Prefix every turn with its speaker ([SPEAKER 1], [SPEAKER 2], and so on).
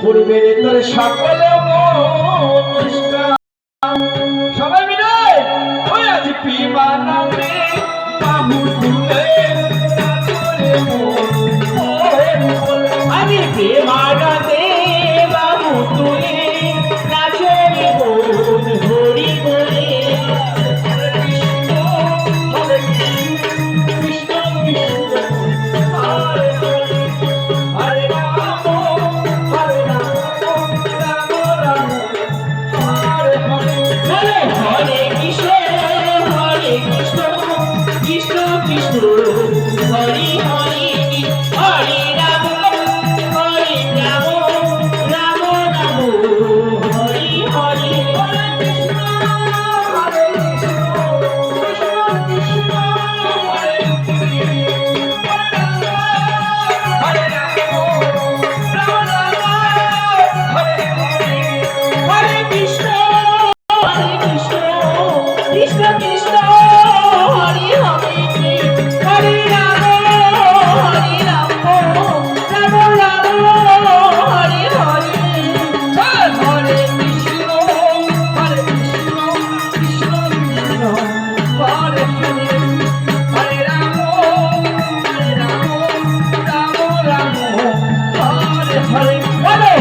[SPEAKER 1] পূর্বের তোর সকলে সবাই মিলে ওই আজ
[SPEAKER 2] পিবানা বাবু তুলে হরি
[SPEAKER 1] হরি
[SPEAKER 2] hurry, hurry.